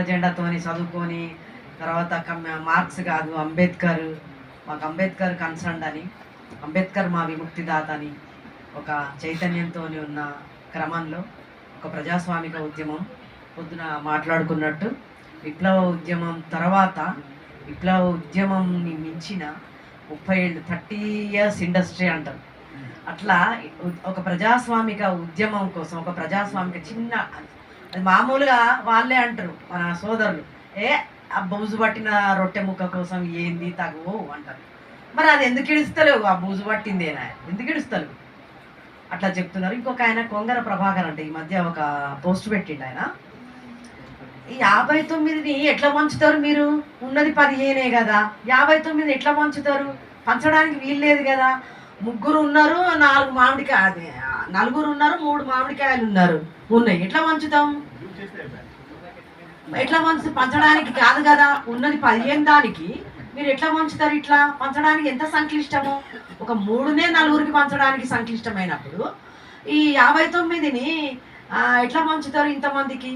ఎజెండాతోని చదువుకొని తర్వాత come- marks కాదు అంబేద్కర్ మాకు అంబేద్కర్ కన్సర్న్ అని అంబేద్కర్ మా విముక్తిదాత అని ఒక చైతన్యంతో ఉన్న క్రమంలో ఒక ప్రజాస్వామిక ఉద్యమం పొద్దున మాట్లాడుకున్నట్టు విప్లవ ఉద్యమం తర్వాత విప్లవ ఉద్యమంని మించిన ముప్పై ఏళ్ళు థర్టీ ఇయర్స్ ఇండస్ట్రీ అంటారు. అట్లా ఒక ప్రజాస్వామిక ఉద్యమం కోసం ఒక ప్రజాస్వామిక చిన్న అది మామూలుగా వాళ్ళే అంటారు మన సోదరులు. ఏ ఆ బూజు పట్టిన రొట్టె ముక్క కోసం ఏంది తగు అంటారు. మరి అది ఎందుకు ఇడుస్తలేవు? ఆ బూజు పట్టిందేనా ఎందుకు ఇడుస్తలేవు? అట్లా చెప్తున్నారు. ఇంకొక ఆయన కొంగర ప్రభాకర్ అంటే ఈ మధ్య ఒక పోస్ట్ పెట్టిండు ఆయన. ఈ యాభై తొమ్మిదిని ఎట్లా పంచుతారు మీరు? ఉన్నది పదిహేనే కదా. యాభై తొమ్మిది ఎట్లా పంచుతారు? పంచడానికి వీలు లేదు కదా. ముగ్గురు ఉన్నారు నాలుగు మామిడికాయ నలుగురు ఉన్నారు మూడు మామిడికాయలు ఉన్నారు. ఉన్నాయి. ఎట్లా పంచుతాం? ఎట్లా పంచు పంచడానికి కాదు కదా. ఉన్నది పదిహేను దానికి. మీరు ఎట్లా పంచుతారు ఇట్లా? పంచడానికి ఎంత సంక్లిష్టము? ఒక మూడునే నలుగురికి పంచడానికి సంక్లిష్టమైనప్పుడు ఈ యాభై తొమ్మిదిని ఎట్లా పంచుతారు ఇంతమందికి?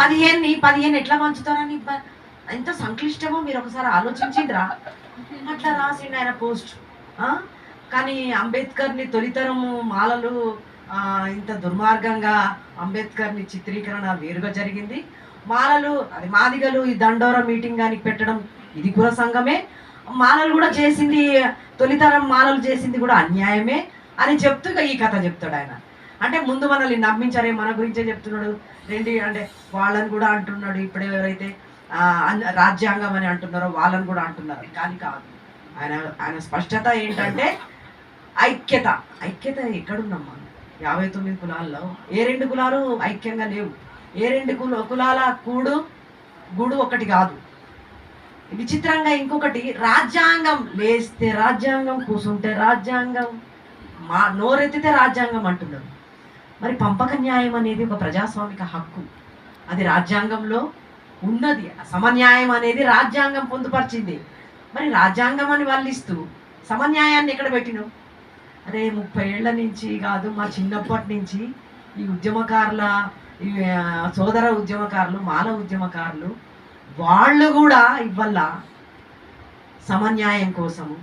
పదిహేను పదిహేను ఎట్లా పంచుతారని ఎంత సంక్లిష్టమో మీరు ఒకసారి ఆలోచించిండ్రా. అట్లా రాసిండు ఆయన పోస్ట్. కానీ అంబేద్కర్ని తొలితరము మాలలు ఇంత దుర్మార్గంగా అంబేద్కర్ని చిత్రీకరణ వేరుగా జరిగింది. మాలలు అది మాదిగలు ఈ దండోర మీటింగ్ కానీ పెట్టడం ఇది కూడా సంఘమే. మాలలు కూడా చేసింది తొలితరం మాలలు చేసింది కూడా అన్యాయమే అని చెప్తూ ఈ కథ చెప్తాడు ఆయన. అంటే ముందు మనల్ని నమ్మించారే మన గురించే చెప్తున్నాడు. రెండి అంటే వాళ్ళని కూడా అంటున్నాడు ఇప్పుడు ఎవరైతే రాజ్యాంగం అని అంటున్నారో వాళ్ళని కూడా అంటున్నారు. కానీ కాదు. ఆయన ఆయన స్పష్టత ఏంటంటే ఐక్యత. ఐక్యత ఎక్కడున్నాం మనం యాభై తొమ్మిది కులాల్లో. ఏ రెండు కులాలు ఐక్యంగా లేవు? ఏ రెండు కుల కులాల కూడు గూడు ఒకటి కాదు. విచిత్రంగా ఇంకొకటి రాజ్యాంగం లేస్తే రాజ్యాంగం కూసుంటే రాజ్యాంగం. మా నోరెత్తితే రాజ్యాంగం అంటున్నారు. మరి పంపక న్యాయం అనేది ఒక ప్రజాస్వామిక హక్కు. అది రాజ్యాంగంలో ఉన్నది. సమన్యాయం అనేది రాజ్యాంగం పొందుపరిచింది. మరి రాజ్యాంగం అని వల్లిస్తూ సమన్యాయాన్ని ఎక్కడ పెట్టినావు? అరే ముప్పై ఏళ్ళ నుంచి కాదు మా చిన్నప్పటి నుంచి ఈ ఉద్యమకారుల ఈ సోదర ఉద్యమకారులు మాల ఉద్యమకారులు వాళ్ళు కూడా ఇవల్ల సమన్యాయం కోసము?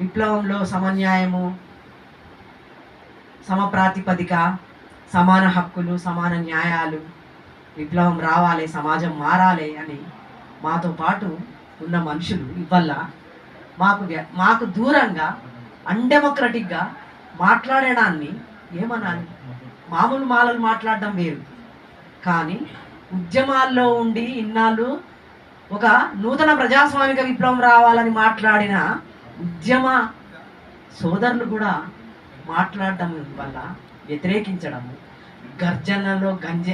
విప్లవంలో సమన్యాయము సమప్రాతిపదిక సమాన హక్కులు సమాన న్యాయాలు విప్లవం రావాలి సమాజం మారాలి అని మాతో పాటు ఉన్న మనుషులు ఇవల్ల మాకు మాకు దూరంగా అన్డెమోక్రటిక్గా మాట్లాడడాన్ని ఏమనాలి? మామూలు మాలలు మాట్లాడడం వేరు. కానీ ఉద్యమాల్లో ఉండి ఇన్నాళ్ళు ఒక నూతన ప్రజాస్వామిక విప్లవం రావాలని మాట్లాడిన ఉద్యమ సోదరులు కూడా మాట్లాడడం వల్ల వ్యతిరేకించడము గర్జనలో గంజ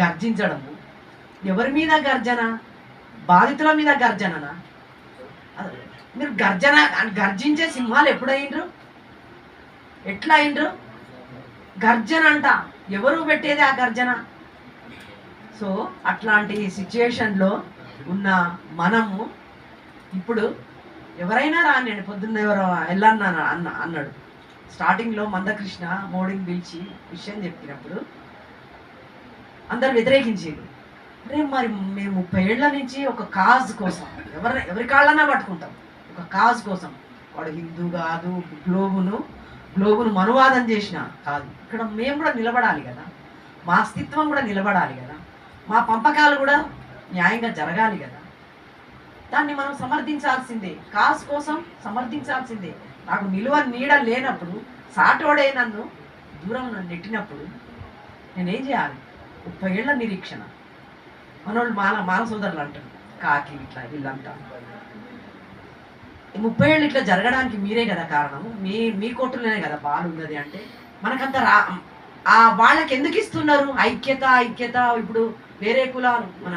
గర్జించడము. ఎవరి మీద గర్జన? బాధితుల మీద గర్జననా? మీరు గర్జన గర్జించే సింహాలు ఎప్పుడు ఎట్లా అయిండ్రు గర్జన అంట. ఎవరు పెట్టేది ఆ గర్జన? సో అట్లాంటి సిచ్యుయేషన్లో ఉన్న మనము ఇప్పుడు ఎవరైనా రానండి పొద్దున్న ఎవరో వెళ్ళన్నా అన్న అన్నాడు. స్టార్టింగ్లో మందకృష్ణ మోడీని పిలిచి విషయం చెప్పినప్పుడు అందరు వ్యతిరేకించారు అరే మరి మేము ముప్పై ఏళ్ళ నుంచి ఒక కాజ్ కోసం ఎవరి ఎవరి కాళ్ళన్నా పట్టుకుంటాం. ఒక కాజ్ కోసం. వాడు హిందూ కాదు గ్లోబును గ్లోబును మనువాదం చేసిన కాదు. ఇక్కడ మేము కూడా నిలబడాలి కదా. మా అస్తిత్వం కూడా నిలబడాలి కదా. మా పంపకాలు కూడా న్యాయంగా జరగాలి కదా. దాన్ని మనం సమర్థించాల్సిందే. కాజ్ కోసం సమర్థించాల్సిందే. నాకు నిలువ నీడ లేనప్పుడు సాటోడే నన్ను దూరం నన్ను నెట్టినప్పుడు నేనేం చేయాలి? ముప్పై ఏళ్ళ నిరీక్షణ. మనోళ్ళు మాల మాన సోదరులు అంటారు. కాకి ఇట్లా వీళ్ళంతా. ఈ ముప్పై ఏళ్ళు ఇట్లా జరగడానికి మీరే కదా కారణం మీ మీ కోర్టులోనే కదా బాగున్నది అంటే మనకంత రా ఆ వాళ్ళకి ఎందుకు ఇస్తున్నారు? ఐక్యత ఐక్యత ఇప్పుడు వేరే కులాలు. మన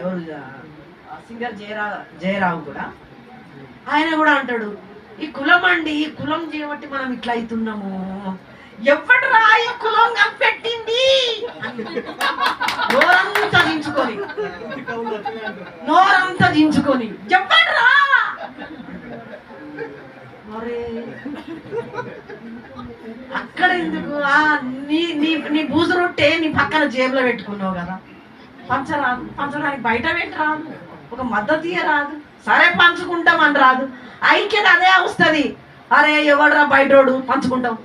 ఎవరు సింగర్ జయరా జయరావు కూడా. ఆయన కూడా అంటాడు ఈ కులం అండి ఈ కులం చేయబట్టి మనం ఇట్లా అవుతున్నాము. ఎవడు రా ఈ కులం కనిపెట్టింది? నోరంతా దించుకొని. నోరంతా దించుకొని. ఎవడు రా? అక్కడ ఎందుకు? నీ నీ నీ బూజు రొట్టె నీ పక్కన జేబులో పెట్టుకున్నావు కదా. పంచరాదు పంచడానికి బయట పెట్టి రాదు ఒక మద్దతు ఇయ్య రాదు సరే పంచుకుంటామని రాదు. ఐక్యత అదే వస్తుంది. అరే ఎవడరా బయటోడు? పంచుకుంటాం.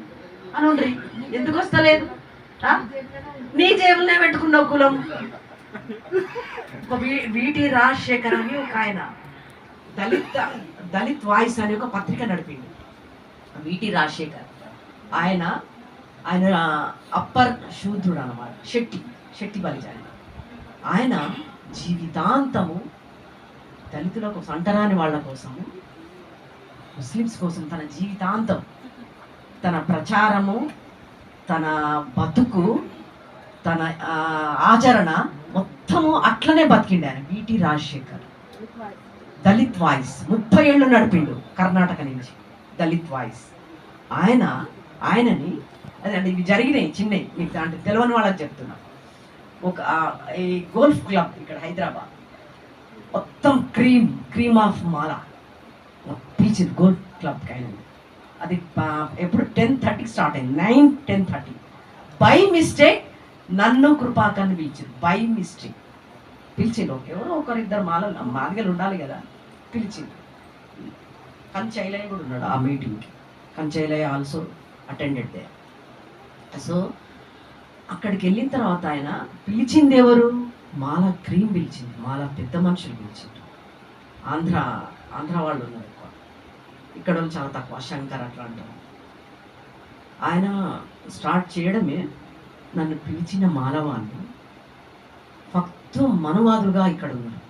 అని ఎందుకు వస్తలేదు? నీ జేబులనే పెట్టుకున్నావు కులం. ఒక వీ- వీటి రాజశేఖర్ అని ఒక ఆయన. దళిత్ దళిత్ వాయిస్ అనే ఒక పత్రిక నడిపింది వీటి రాజశేఖర్. ఆయన ఆయన అప్పర్ శూద్రుడు అనమాట శెట్టి శెట్టి బలిజాని ఆయన జీవితాంతము దళితుల కోసం అంటరాని వాళ్ళ కోసము ముస్లిమ్స్ కోసం తన జీవితాంతం తన ప్రచారము తన బతుకు తన ఆచరణ మొత్తము అట్లనే బతికిండు ఆయన. బీటి రాజశేఖర్. దళిత్ వాయిస్. ముప్పై ఏళ్ళు నడిపిండు కర్ణాటక నుంచి. దళిత్ వాయిస్. ఆయన ఆయనని అదే అంటే ఇవి జరిగినాయి చిన్నవి మీకు అంటే తెలియని వాళ్ళకి చెప్తున్నా. ఒక ఈ గోల్ఫ్ క్లబ్ ఇక్కడ హైదరాబాద్. మొత్తం cream cream of Mala. Beach golf క్లబ్కి ఆయన అది ఎప్పుడు టెన్ థర్టీకి స్టార్ట్ అయింది. Nine ten thirty by mistake నన్ను కృపాకర్ని పిలిచింది. బై మిస్టేక్ పిలిచింది ఒక ఎవరో ఒకరిద్దరు మాల మాదిగలు ఉండాలి కదా. పిలిచింది కంచైలయ్య కూడా ఉన్నాడు ఆ మీటింగ్కి Kancha Ilaiah also attended they so అక్కడికి వెళ్ళిన తర్వాత ఆయన పిలిచింది ఎవరు? మాల క్రీమ్ పిలిచింది. మాల పెద్ద మనుషులు పిలిచింది ఆంధ్ర ఆంధ్ర వాళ్ళు ఉన్నారు. ఇక్కడ వాళ్ళు చాలా తక్కువ. శంకర్ అట్లా అంటారు ఆయన స్టార్ట్ చేయడమే నన్ను పిలిచిన మానవాన్ని ఫక్తు మనువాదులుగా ఇక్కడ ఉన్నారు.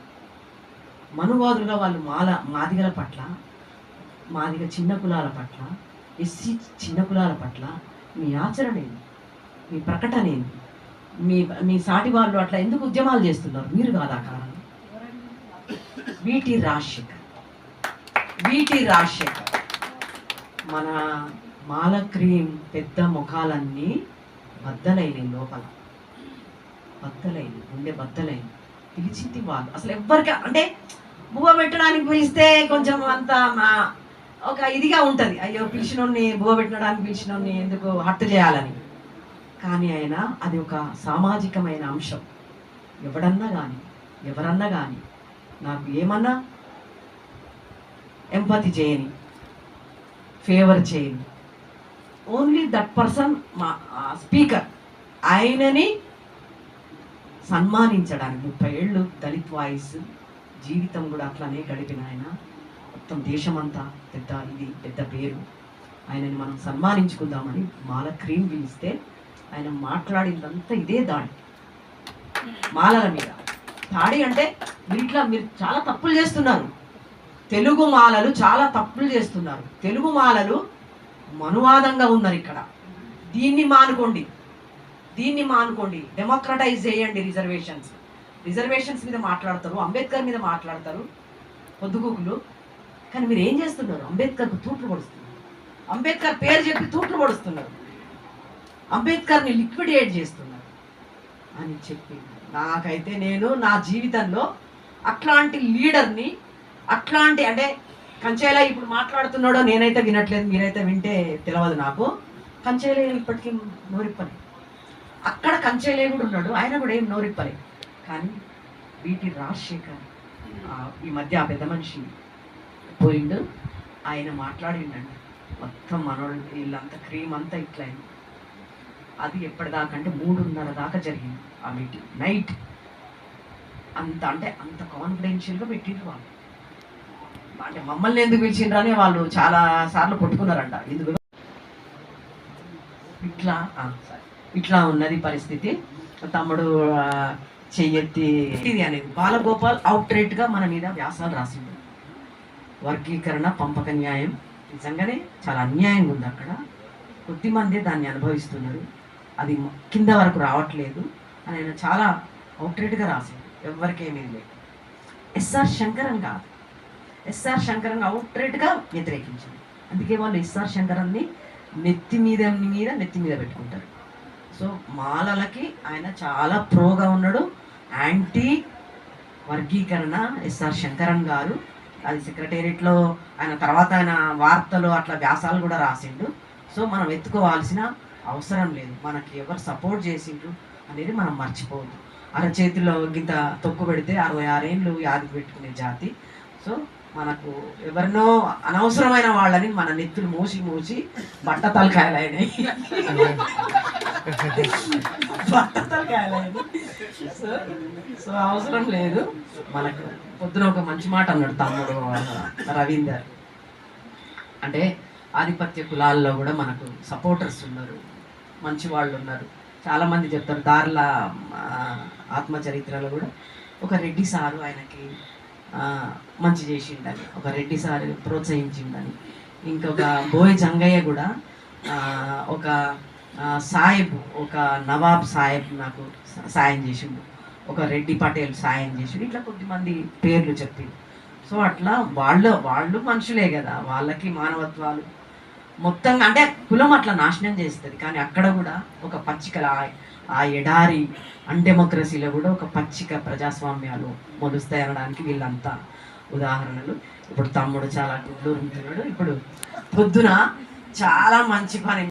మనువాదులుగా వాళ్ళు మాల మాదిగల పట్ల మాదిగ చిన్న కులాల పట్ల ఎస్సీ చిన్న కులాల పట్ల మీ ఆచరణ ఏంది మీ ప్రకటన ఏంది మీ మీ సాటి వాళ్ళు అట్లా ఎందుకు ఉద్యమాలు చేస్తున్నారు? మీరు కాదా కారణం? వీటి రాజశేఖర్ వీటి రాజశేఖర్ మన మాల క్రీమ్ పెద్ద ముఖాలన్నీ బద్దలైనవి లోపల. బద్దలైనవి ఉండే బద్దలైనవి పిలిచింది వాళ్ళు. అసలు ఎవ్వరికి అంటే బువ్వ పెట్టడానికి పిలిస్తే కొంచెం అంత మా- ఒక ఇదిగా ఉంటుంది. అయ్యో పిలిచినోడిని బువ్వ పెట్టడానికి పిలిచినోడిని ఎందుకు హట్టు చేయాలని. కానీ ఆయన అది ఒక సామాజికమైన అంశం. ఎవడన్నా కానీ ఎవరన్నా కానీ నాకు ఏమన్నా ఎంపతి చేయని ఫేవర్ చేయని. ఓన్లీ దట్ పర్సన్ మా స్పీకర్ ఆయనని సన్మానించడానికి ముప్పై ఏళ్ళు దళిత్ వాయిస్ జీవితం కూడా అట్లానే గడిపిన ఆయన. మొత్తం దేశమంతా పెద్ద ఇది పెద్ద పేరు. ఆయనని మనం సన్మానించుకుందామని మాల క్రీమ్ పిలిస్తే ఆయన మాట్లాడిందంతా ఇదే దాడి. మాలల మీద. దాడి అంటే మీరు ఇట్లా మీరు చాలా తప్పులు చేస్తున్నారు. తెలుగు మాలలు చాలా తప్పులు చేస్తున్నారు. తెలుగు మాలలు మనువాదంగా ఉన్నారు ఇక్కడ. దీన్ని మానుకోండి. దీన్ని మానుకోండి. డెమోక్రటైజ్ చేయండి రిజర్వేషన్స్ రిజర్వేషన్స్ మీద మాట్లాడతారు అంబేద్కర్ మీద మాట్లాడతారు పొద్దుగూకులు. కానీ మీరు ఏం చేస్తున్నారు? అంబేద్కర్కు తూట్లు పొడుస్తున్నారు. అంబేద్కర్ పేరు చెప్పి తూట్లు పొడుస్తున్నారు. అంబేద్కర్ని లిక్విడేట్ చేస్తున్నారు అని చెప్పి. నాకైతే నేను నా జీవితంలో అట్లాంటి లీడర్ని అట్లాంటి అంటే కంచేలా ఇప్పుడు మాట్లాడుతున్నాడో నేనైతే వినట్లేదు మీరైతే వింటే తెలియదు నాకు. కంచేలే ఇప్పటికీ నోరిప్పలే అక్కడ కంచేలే కూడా ఉన్నాడు ఆయన కూడా ఏం నోరిప్పలే. కానీ వీటి రాజశేఖర్ ఈ మధ్య ఆ పెద్ద మనిషి పోయిండు ఆయన మాట్లాడిండండి. మొత్తం మనోళ్ళు వీళ్ళంతా క్రీమ్ అంతా ఇట్లా అయింది. అది ఎప్పటిదాకా అంటే మూడున్నర దాకా జరిగింది ఆ మీటింగ్. నైట్ అంత అంటే అంత కాన్ఫిడెన్షియల్గా పెట్టిండ్రు వాళ్ళు. అంటే మమ్మల్ని ఎందుకు పిలిచిండ్రని వాళ్ళు చాలా సార్లు కొట్టుకున్నారంట. ఎందుకు? ఇట్లా సరే. ఇట్లా ఉన్నది పరిస్థితి. తమ్ముడు చెయ్యెత్తి ఇది అనేది. బాలగోపాల్ అవుట్రేట్గా గా మన మీద వ్యాసాలు రాసిండు. వర్గీకరణ పంపక న్యాయం. నిజంగానే చాలా అన్యాయంగా ఉంది అక్కడ. కొద్ది మంది దాన్ని అనుభవిస్తున్నారు. అది కింద వరకు రావట్లేదు అని ఆయన చాలా అవుట్రేట్గా రాశాడు ఎవరికేమీ లేదు. ఎస్ఆర్ శంకరన్ కాదు. ఎస్ఆర్ శంకరన్ అవుట్రేట్గా వ్యతిరేకించింది. అందుకే వాళ్ళు ఎస్ఆర్ శంకరన్ని నెత్తి మీద మీద నెత్తి మీద పెట్టుకుంటారు. సో మాలలకి ఆయన చాలా ప్రోగా ఉన్నాడు. యాంటీ వర్గీకరణ ఎస్ఆర్ శంకరన్ గారు. అది సెక్రటేరియట్లో ఆయన తర్వాత ఆయన వార్తలు అట్లా వ్యాసాలు కూడా రాసిండు. సో మనం ఎత్తుకోవాల్సిన అవసరం లేదు. మనకి ఎవరు సపోర్ట్ చేసిండ్రు అనేది మనం మర్చిపోవద్దు. అరచేతిలో గింత తొక్కు పెడితే అరవై ఆరేళ్ళు యాది పెట్టుకునే జాతి. సో మనకు ఎవరినో అనవసరమైన వాళ్ళని మన నెత్తులు మూసి మూసి బట్ట తలకాయలైనాయి. బట్ట తలకాయలైనాయి. సో సో అవసరం లేదు. మనకు పొద్దున ఒక మంచి మాట అన్నాడు తమ్ముడు రవీందర్. అంటే ఆధిపత్య కులాల్లో కూడా మనకు సపోర్టర్స్ ఉన్నారు. మంచి వాళ్ళు ఉన్నారు. చాలామంది చెప్తారు దార్ల ఆత్మచరిత్రలో కూడా ఒక రెడ్డి సారు ఆయనకి మంచి చేసిండని ఒక రెడ్డి సార్ ప్రోత్సహించిండని. ఇంకొక బోయ్ జంగయ్య కూడా ఒక ఆ, సాహెబ్ ఒక నవాబ్ సాహెబ్ నాకు సాయం చేసిండు. ఒక రెడ్డి పటేల్ సాయం చేసిండు. ఇట్లా కొద్దిమంది పేర్లు చెప్పి సో అట్లా వాళ్ళు వాళ్ళు మనుషులే కదా. వాళ్ళకి మానవత్వాలు మొత్తంగా అంటే కులం అట్లా నాశనం చేస్తుంది. కానీ అక్కడ కూడా ఒక పచ్చికల ఆ- ఆ ఎడారి అన్డెమోక్రసీలో కూడా ఒక పచ్చిక ప్రజాస్వామ్యాలు మొలుస్తాయనడానికి వీళ్ళంతా ఉదాహరణలు. ఇప్పుడు తమ్ముడు చాలా గుడ్లు ఉంటున్నాడు ఇప్పుడు పొద్దున చాలా మంచి పని